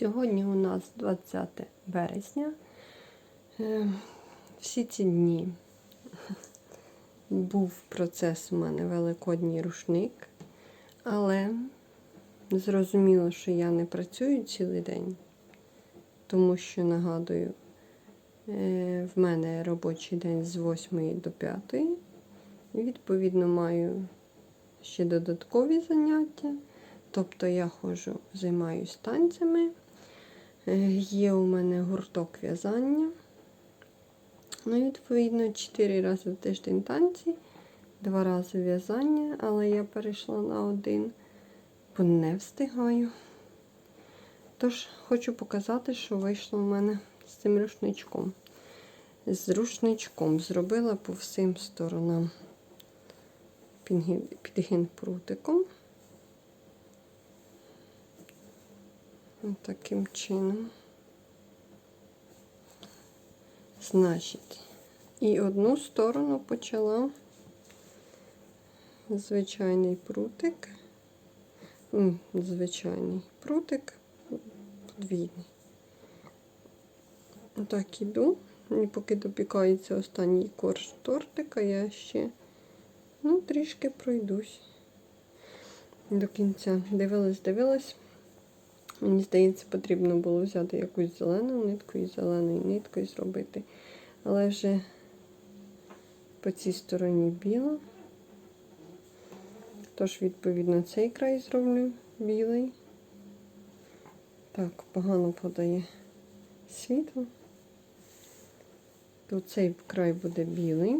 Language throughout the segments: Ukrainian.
Сьогодні у нас 20 вересня. Е, Всі ці дні був процес у мене великодній рушник, але зрозуміло, що я не працюю цілий день, тому що, нагадую, е, в мене робочий день з 8 до 5. Відповідно, маю ще додаткові заняття. Тобто я ходжу, займаюся танцями. Е, Є у мене гурток в'язання. Ну, і, відповідно, 4 рази в тиждень танці, 2 рази в'язання, але я перейшла на один, бо не встигаю. Тож, хочу показати, що вийшло в мене з цим рушничком. З рушничком зробила по всім сторонам підгін, підгін прутиком. Ось таким чином. Значить, і одну сторону почала звичайний прутик, звичайний прутик подвійний. Отак іду, і поки допікається останній корж тортика, я ще ну, трішки пройдусь до кінця. Дивилась, дивилась. Мені здається, потрібно було взяти якусь зелену нитку і зеленою ниткою зробити. Але вже по цій стороні біла. Тож, відповідно, цей край зроблю білий. Так, погано подає світло. То цей край буде білий.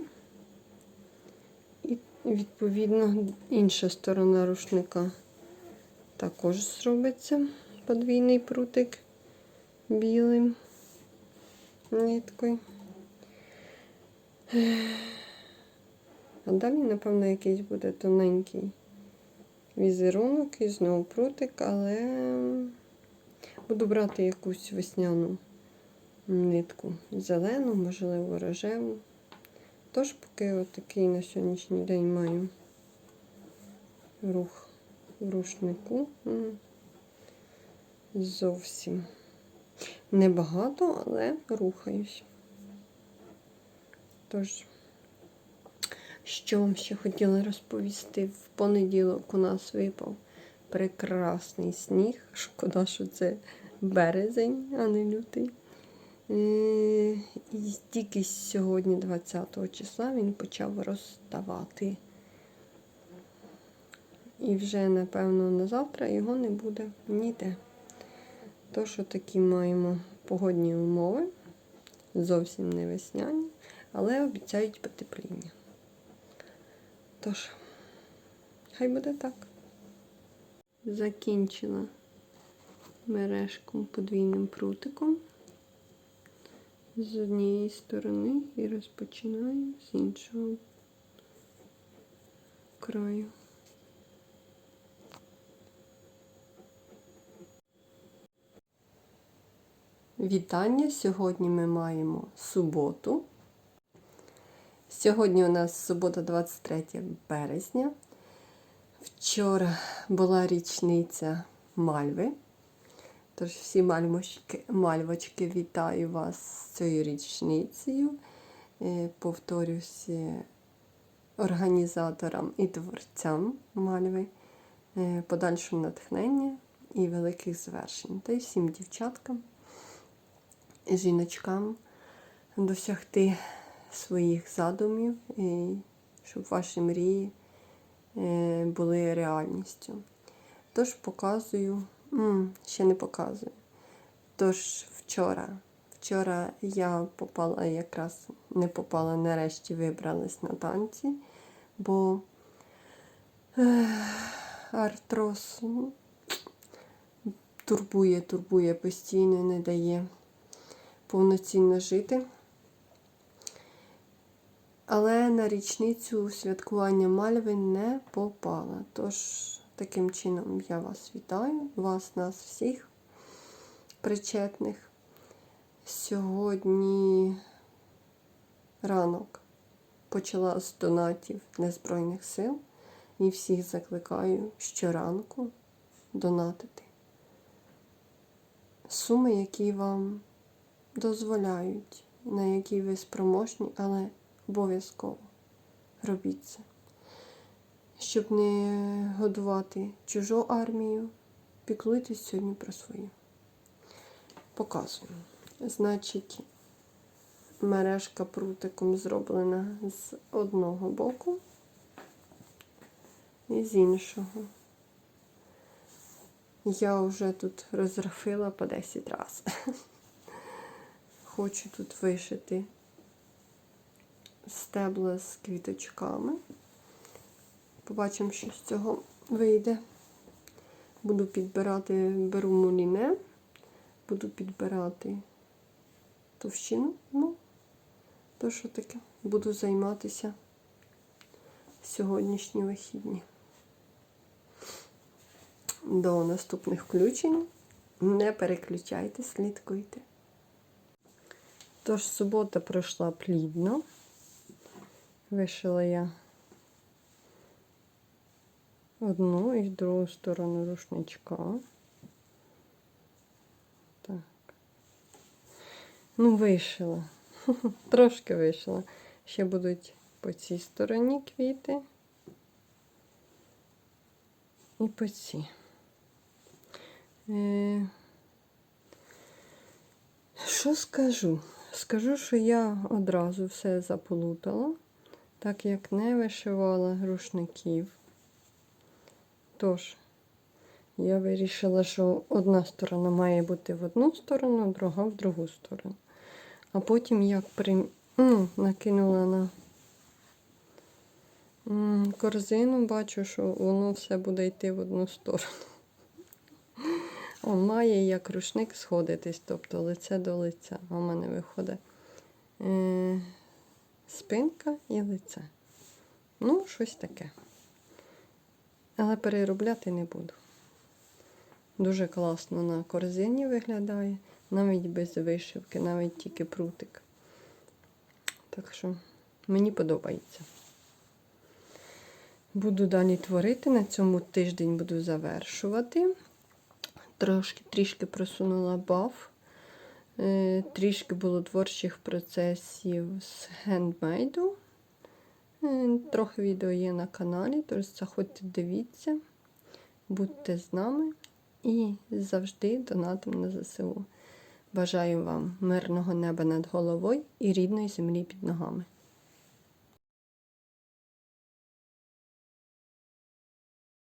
І, відповідно, інша сторона рушника також зробиться подвійний прутик білим ниткою. А далі, напевно, якийсь буде тоненький візерунок і знову прутик, але буду брати якусь весняну нитку зелену, можливо, рожеву. Тож, поки отакий на сьогоднішній день маю рух в рушнику. Зовсім небагато, але рухаюсь. Тож, що вам ще хотіла розповісти? В понеділок у нас випав прекрасний сніг. Шкода, що це березень, а не лютий. Е, І тільки сьогодні, 20 числа, він почав розставати. І вже, напевно, на завтра його не буде ніде. Тож, такі маємо погодні умови, зовсім не весняні, але обіцяють потепління. Тож, хай буде так. Закінчила мережку подвійним прутиком з однієї сторони і розпочинаю з іншого краю. Вітання! Сьогодні ми маємо суботу. Сьогодні у нас субота, 23 березня. Вчора була річниця Мальви. Тож всі мальвочки, мальвочки вітаю вас з цією річницею. Е, Повторюся організаторам і творцям Мальви, е, подальшому натхнення і великих звершень. Та й всім дівчаткам жіночкам досягти своїх задумів, і щоб ваші мрії е, були реальністю. Тож показую, ще не показую. Тож вчора, вчора я попала, якраз не попала, нарешті вибралась на танці, бо е, артроз турбує, турбує постійно, не дає повноцінно жити. Але на річницю святкування Мальви не попала. Тож, таким чином я вас вітаю, вас, нас всіх причетних. Сьогодні ранок почала з донатів Незбройних сил і всіх закликаю щоранку донатити суми, які вам дозволяють, на які ви спроможні, але обов'язково робіть це. Щоб не годувати чужу армію, піклуйтесь сьогодні про свою. Показую. Значить, мережка прутиком зроблена з одного боку і з іншого. Я вже тут розрафила по 10 разів. Хочу тут вишити стебла з квіточками. Побачимо, що з цього вийде. Буду підбирати, беру муліне, буду підбирати товщину. Ну, то що таке? Буду займатися сьогоднішні вихідні. До наступних включень. Не переключайте, слідкуйте. Тож субота пройшла плідно. Вишила я одну і другу сторону рушничка. Так. Ну, вишила. Трошки вишила. Ще будуть по цій стороні квіти. І по цій. Е, Що скажу? Скажу, що я одразу все заплутала, так як не вишивала рушників. Тож, я вирішила, що одна сторона має бути в одну сторону, друга в другу сторону. А потім як при... М, накинула на корзину, бачу, що воно все буде йти в одну сторону. О, має як рушник сходитись, тобто лице до лиця. В мене виходить е, спинка і лице. Ну, щось таке. Але переробляти не буду. Дуже класно на корзині виглядає, навіть без вишивки, навіть тільки прутик. Так що мені подобається. Буду далі творити, на цьому тиждень буду завершувати. Трошки трішки просунула баф. Е, Трішки було творчих процесів з хендмейду. Трохи відео є на каналі, тож заходьте, дивіться, будьте з нами і завжди донатимо на ЗСУ. Бажаю вам мирного неба над головою і рідної землі під ногами.